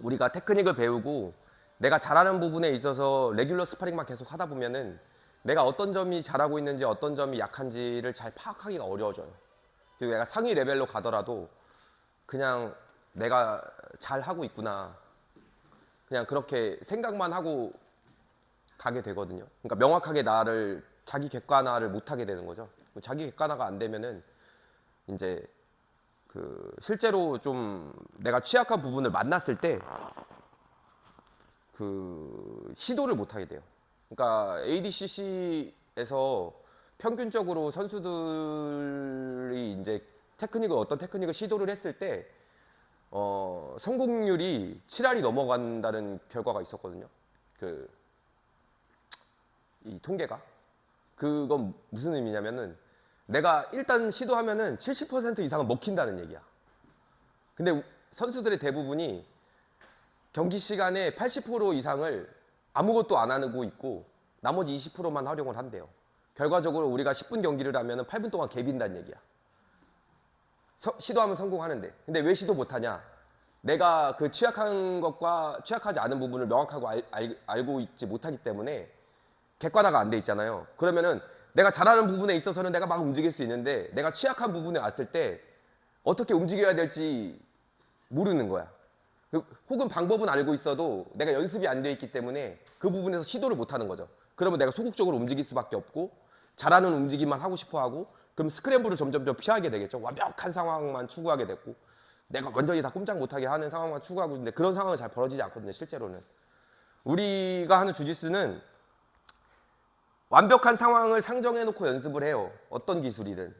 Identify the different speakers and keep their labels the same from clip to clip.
Speaker 1: 우리가 테크닉을 배우고 내가 잘하는 부분에 있어서 레귤러 스파링만 계속 하다 보면은 내가 어떤 점이 잘하고 있는지 어떤 점이 약한지를 잘 파악하기가 어려워져요. 그리고 내가 상위 레벨로 가더라도 그냥 내가 잘 하고 있구나. 그냥 그렇게 생각만 하고 가게 되거든요. 그러니까 명확하게 나를 자기 객관화를 못 하게 되는 거죠. 자기 객관화가 안 되면은 이제 그 실제로 좀 내가 취약한 부분을 만났을 때 그 시도를 못 하게 돼요. 그러니까 ADCC에서 평균적으로 선수들이 이제 테크닉을 어떤 테크닉을 시도를 했을 때 어, 성공률이 7할이 넘어간다는 결과가 있었거든요. 그 이 통계가 그건 무슨 의미냐면은 내가 일단 시도하면은 70% 이상은 먹힌다는 얘기야. 근데 우- 선수들의 대부분이 경기 시간에 80% 이상을 아무것도 안 하고 있고 나머지 20%만 활용을 한대요. 결과적으로 우리가 10분 경기를 하면은 8분 동안 개빈다는 얘기야. 서- 시도하면 성공하는데. 근데 왜 시도 못하냐? 내가 그 취약한 것과 취약하지 않은 부분을 명확하고 알, 알, 알고 있지 못하기 때문에 객관화가 안 돼 있잖아요. 그러면은 내가 잘하는 부분에 있어서는 내가 막 움직일 수 있는데 내가 취약한 부분에 왔을 때 어떻게 움직여야 될지 모르는 거야. 그- 혹은 방법은 알고 있어도 내가 연습이 안 돼 있기 때문에 그 부분에서 시도를 못 하는 거죠. 그러면 내가 소극적으로 움직일 수밖에 없고 잘하는 움직임만 하고 싶어 하고 그럼 스크램블을 점점점 피하게 되겠죠. 완벽한 상황만 추구하게 됐고 내가 완전히 다 꼼짝 못하게 하는 상황만 추구하고 있는데 그런 상황은 잘 벌어지지 않거든요. 실제로는. 우리가 하는 주짓수는 완벽한 상황을 상정해 놓고 연습을 해요. 어떤 기술이든.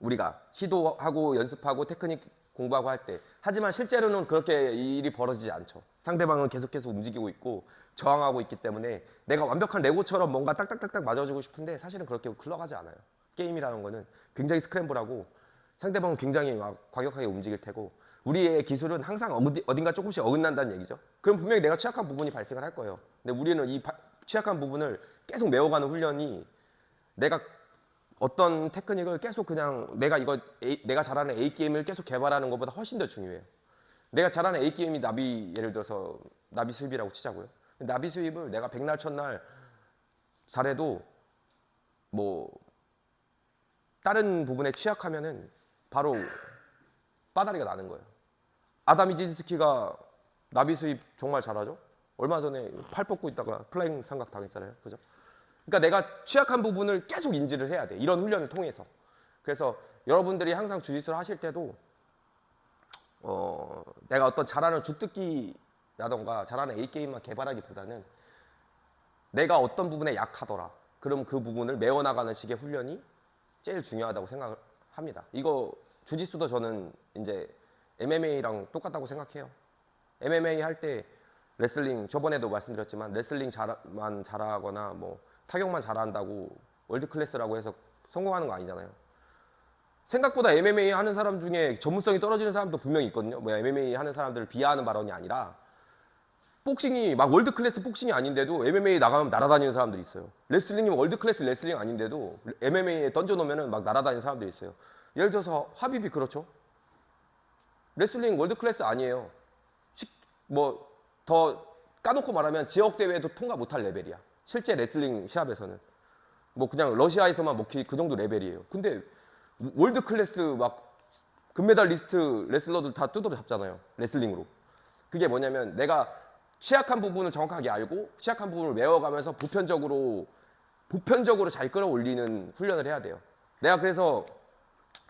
Speaker 1: 우리가 시도하고 연습하고 테크닉 공부하고 할 때. 하지만 실제로는 그렇게 일이 벌어지지 않죠. 상대방은 계속해서 움직이고 있고 저항하고 있기 때문에 내가 완벽한 레고처럼 뭔가 딱딱딱딱 맞아주고 싶은데 사실은 그렇게 흘러가지 않아요. 게임이라는 거는 굉장히 스크램블하고 상대방은 굉장히 막 과격하게 움직일 테고 우리의 기술은 항상 어딘가 조금씩 어긋난다는 얘기죠. 그럼 분명히 내가 취약한 부분이 발생을 할 거예요. 근데 우리는 이 바- 취약한 부분을 계속 메워가는 훈련이 내가 어떤 테크닉을 계속 그냥 내가 이거 A- 내가 잘하는 A 게임을 계속 개발하는 것보다 훨씬 더 중요해요. 내가 잘하는 A 게임이 나비 예를 들어서 나비 수입이라고 치자고요. 나비 수입을 내가 백날 첫날 잘해도 뭐 다른 부분에 취약하면은 바로 빠다리가 나는 거예요. 아담 이진스키가 나비 수입 정말 잘하죠. 얼마 전에 팔 뻗고 있다가 플라잉 삼각 당했잖아요. 그죠? 그러니까 내가 취약한 부분을 계속 인지를 해야 돼. 이런 훈련을 통해서. 그래서 여러분들이 항상 주짓수를 하실 때도 어, 내가 어떤 잘하는 주특기라던가 잘하는 A 게임만 개발하기보다는 내가 어떤 부분에 약하더라. 그럼 그 부분을 메워나가는 식의 훈련이 제일 중요하다고 생각을 합니다. 이거 주짓수도 저는 이제 MMA랑 똑같다고 생각해요. MMA 할 때 레슬링 저번에도 말씀드렸지만 레슬링 잘만 잘하거나 뭐 타격만 잘한다고 월드 클래스라고 해서 성공하는 거 아니잖아요. 생각보다 MMA 하는 사람 중에 전문성이 떨어지는 사람도 분명히 있거든요. 뭐 MMA 하는 사람들을 비하하는 발언이 아니라 복싱이 막 월드 클래스 복싱이 아닌데도 MMA 나가면 날아다니는 사람들이 있어요. 레슬링이 월드 클래스 레슬링 아닌데도 MMA에 던져놓으면 막 날아다니는 사람들이 있어요. 예를 들어서 하비비 그렇죠? 레슬링 월드 클래스 아니에요. 뭐 더 까놓고 말하면 지역 대회도 통과 못할 레벨이야. 실제 레슬링 시합에서는 뭐 그냥 러시아에서만 먹히 그 정도 레벨이에요. 근데 월드 클래스 막 금메달 리스트 레슬러들 다 뜯어 잡잖아요. 레슬링으로. 그게 뭐냐면 내가 취약한 부분을 정확하게 알고 취약한 부분을 외워가면서 보편적으로 보편적으로 잘 끌어올리는 훈련을 해야 돼요. 내가 그래서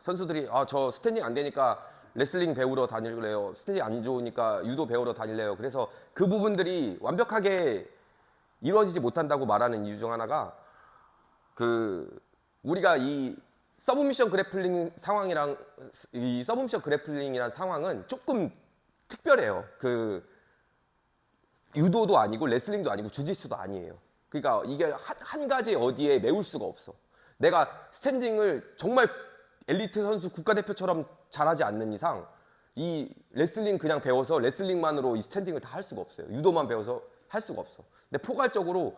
Speaker 1: 선수들이 아 저 스탠딩 안 되니까 레슬링 배우러 다닐래요. 스탠딩 안 좋으니까 유도 배우러 다닐래요. 그래서 그 부분들이 완벽하게 이루어지지 못한다고 말하는 이유 중 하나가 그 우리가 이 서브미션 그래플링 상황이랑 이 서브미션 그래플링이란 상황은 조금 특별해요. 그 유도도 아니고 레슬링도 아니고 주짓수도 아니에요. 그러니까 이게 한, 한 가지 어디에 메울 수가 없어. 내가 스탠딩을 정말 엘리트 선수 국가대표처럼 잘하지 않는 이상 이 레슬링 그냥 배워서 레슬링만으로 이 스탠딩을 다 할 수가 없어요. 유도만 배워서 할 수가 없어. 근데 포괄적으로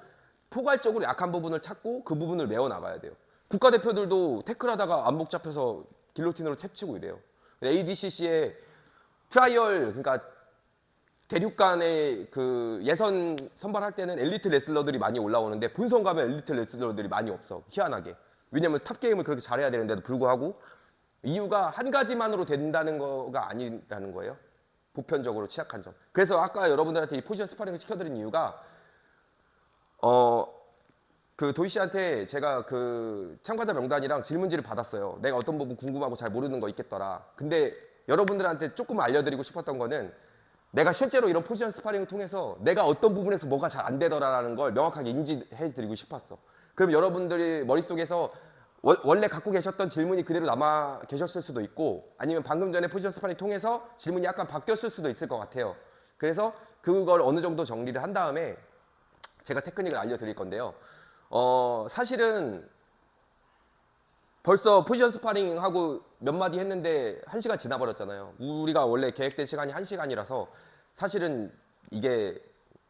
Speaker 1: 포괄적으로 약한 부분을 찾고 그 부분을 메워 나가야 돼요. 국가대표들도 태클하다가 안목 잡혀서 길로틴으로 탭치고 이래요. ADCC의 트라이얼 그러니까 대륙 간의 그 예선 선발할 때는 엘리트 레슬러들이 많이 올라오는데 본선 가면 엘리트 레슬러들이 많이 없어. 희한하게. 왜냐면 탑 게임을 그렇게 잘해야 되는데도 불구하고 이유가 한 가지만으로 된다는 거가 아니라는 거예요. 보편적으로 취약한 점. 그래서 아까 여러분들한테 이 포지션 스파링을 시켜드린 이유가 어. 그 도희 씨한테 제가 그 참가자 명단이랑 질문지를 받았어요. 내가 어떤 부분 궁금하고 잘 모르는 거 있겠더라. 근데 여러분들한테 조금 알려드리고 싶었던 거는 내가 실제로 이런 포지션 스파링을 통해서 내가 어떤 부분에서 뭐가 잘 안 되더라라는 걸 명확하게 인지해드리고 싶었어. 그럼 여러분들이 머릿속에서 워- 원래 갖고 계셨던 질문이 그대로 남아 계셨을 수도 있고 아니면 방금 전에 포지션 스파링 통해서 질문이 약간 바뀌었을 수도 있을 것 같아요. 그래서 그걸 어느 정도 정리를 한 다음에 제가 테크닉을 알려드릴 건데요. 어, 사실은 벌써 포지션 스파링 하고 몇 마디 했는데 한 시간 지나버렸잖아요. 우리가 원래 계획된 시간이 한 시간이라서 사실은 이게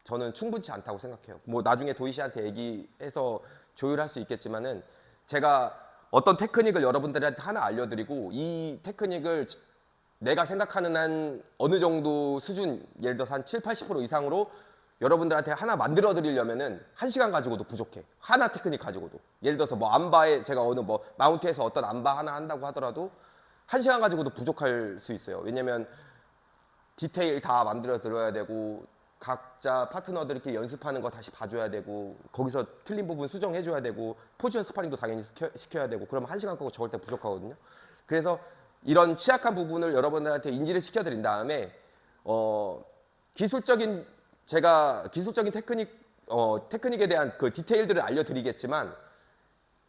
Speaker 1: 저는 충분치 않다고 생각해요. 뭐 나중에 도희 씨한테 얘기해서 조율할 수 있겠지만은 제가 어떤 테크닉을 여러분들한테 하나 알려드리고 이 테크닉을 내가 생각하는 한 어느 정도 수준 예를 들어서 한 7, 80% 이상으로 여러분들한테 하나 만들어 드리려면은 한 시간 가지고도 부족해. 하나 테크닉 가지고도. 예를 들어서 뭐 안바에 제가 어느 뭐 마운트에서 어떤 안바 하나 한다고 하더라도 한 시간 가지고도 부족할 수 있어요. 왜냐면 디테일 다 만들어 드려야 되고 각자 파트너들끼리 연습하는 거 다시 봐줘야 되고 거기서 틀린 부분 수정해 줘야 되고 포지션 스파링도 당연히 시켜, 시켜야 되고 그러면 한 시간 끄고 적을 때 부족하거든요. 그래서 이런 취약한 부분을 여러분들한테 인지를 시켜드린 다음에 어, 기술적인 제가 기술적인 테크닉 어, 테크닉에 대한 그 디테일들을 알려드리겠지만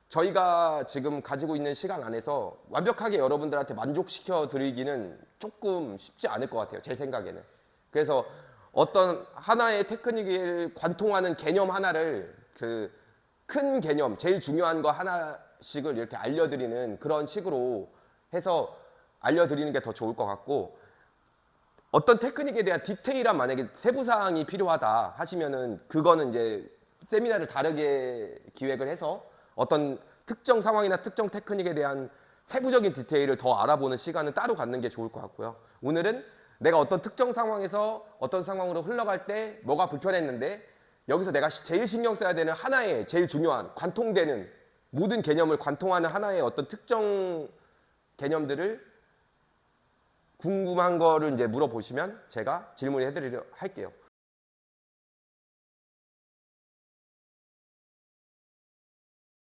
Speaker 1: 저희가 지금 가지고 있는 시간 안에서 완벽하게 여러분들한테 만족시켜 드리기는 조금 쉽지 않을 것 같아요. 제 생각에는. 그래서 어떤 하나의 테크닉을 관통하는 개념 하나를 그 큰 개념, 제일 중요한 거 하나씩을 이렇게 알려드리는 그런 식으로 해서 알려드리는 게 더 좋을 것 같고 어떤 테크닉에 대한 디테일한 만약에 세부 사항이 필요하다 하시면은 그거는 이제 세미나를 다르게 기획을 해서 어떤 특정 상황이나 특정 테크닉에 대한 세부적인 디테일을 더 알아보는 시간은 따로 갖는 게 좋을 것 같고요. 오늘은 내가 어떤 특정 상황에서 어떤 상황으로 흘러갈 때 뭐가 불편했는데 여기서 내가 시- 제일 신경 써야 되는 하나의 제일 중요한 관통되는 모든 개념을 관통하는 하나의 어떤 특정 개념들을 궁금한 거를 이제 물어보시면 제가 질문을 해드리려 할게요.